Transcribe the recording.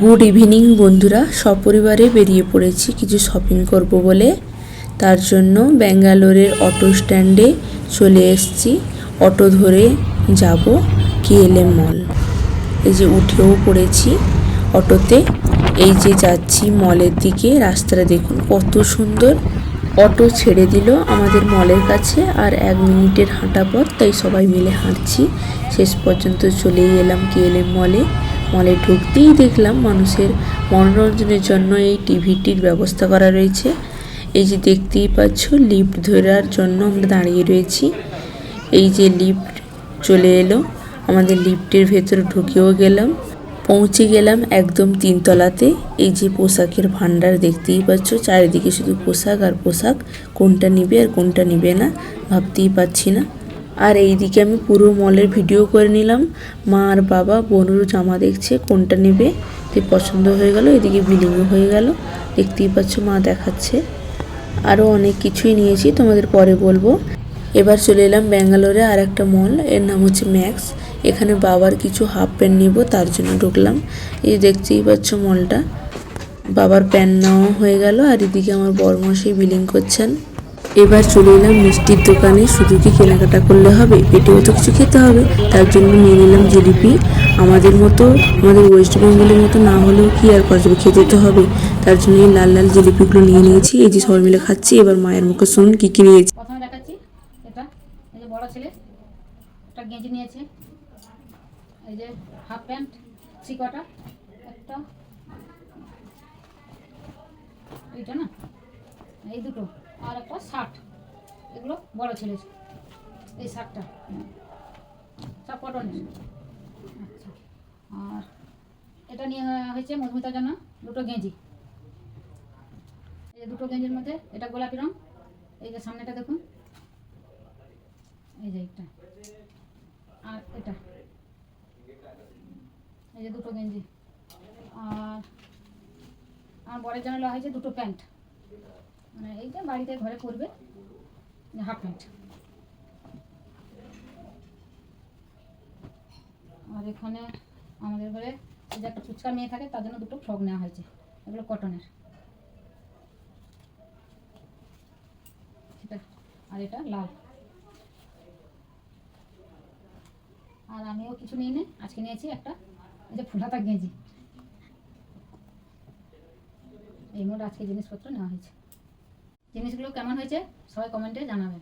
Good evening বন্ধুরা। সপরিবারে বেরিয়ে পড়েছি, কিছু শপিং করব বলে। তার জন্য ব্যাঙ্গালোরের অটো স্ট্যান্ডে চলে এসেছি। অটো ধরে যাব কেএলএম মল এই যে উঠেও পড়েছি অটোতে এই যে যাচ্ছি মলের দিকে, রাস্তাটা দেখুন, কত সুন্দর। অটো ছেড়ে দিল আমাদের মলের কাছে আর এক মিনিটের হাঁটা পথ, তাই সবাই মিলে হাঁটছি। শেষ পর্যন্ত চলেই এলাম কেএলএম মলে মলে ঢুকতেই দেখলাম মানুষের মনোরঞ্জনের জন্য এই টিভিটির ব্যবস্থা করা রয়েছে। এই যে দেখতেই পাচ্ছ, লিফট ধরার জন্য আমরা দাঁড়িয়ে রয়েছি। এই যে লিফট চলে এলো, আমাদের লিফটের ভেতরে ঢুকেও গেলাম। পৌঁছে গেলাম একদম তিনতলাতে। এই যে পোশাকের ভান্ডার দেখতেই পাচ্ছ, চারিদিকে শুধু পোশাক আর পোশাক, কোনটা নিবে আর কোনটা নিবে না, ভাবতেই পাচ্ছি না। আর এইদিকে আমি পুরো মলের ভিডিও করে নিলাম। মা আর বাবা বোনেরও জামা দেখছে, কোনটা নেবে, তো পছন্দ হয়ে গেল, এদিকে বিলিংও হয়ে গেল। দেখতেই পাচ্ছ মা দেখাচ্ছে। আরও অনেক কিছুই নিয়েছি, তোমাদের পরে বলব। এবার চলে এলাম ব্যাঙ্গালোরে আর একটা মল, এর নাম হচ্ছে ম্যাক্স। এখানে বাবার কিছু হাফ প্যান্ট নিব, তার জন্য ঢুকলাম। এই দেখতেই পাচ্ছ মলটা। বাবার প্যান্ট নেওয়া হয়ে গেল, আর এদিকে আমার বরমশাই বিলিং করছেন। এবার চলে এলাম মিষ্টির দোকানে। শুধু কি কেনাকাটা করলে হবে? পেটেও তো কিছু খেতে হবে। তার জন্য নিয়ে নিলাম জিলিপি। আমাদের মতো, আমাদের ওয়েস্ট বেঙ্গলের মতো না হলেও কি আর করা খেতে তো হবে। তার জন্য এই লাল লাল জিলিপিগুলো নিয়ে নিয়েছি। এই যে সবাই মিলে খাচ্ছি। এবার মায়ের মুখে শুনুন কি কি নিয়েছি। এই দুটো। একটা শার্ট। এগুলো বড় ছেলের এই শার্টটা। সব কটনের আচ্ছা। আর এটা নিয়ে হয়েছে মধুমিতার জন্য দুটো গেঞ্জি। এই দুটো গেঞ্জির মধ্যে এটা গোলাপি রং। এই যে সামনেটা দেখুন। এই যে একটা আর এটা। এই যে দুটো গেঞ্জি। আর আমার বরের জন্য লওয়া হয়েছে দুটো প্যান্ট। মানে এইটা বাড়িতে ঘরে পরবে হাফ প্যান্ট আর এখানে আমাদের ঘরে যে একটা ফুচকা মেয়ে থাকে, তার জন্য দুটো ফ্রক নেওয়া হয়েছে, এগুলো কটনের এটা আর এটা লাল। আর আমিও কিছু নিই নে, আজকে নিয়েছি একটা, এই যে ফুলহাতা গেঁজি। এই মোট আজকে জিনিসপত্র নেওয়া হয়েছে। জিনিসগুলো কেমন হয়েছে সবাই কমেন্টে জানাবেন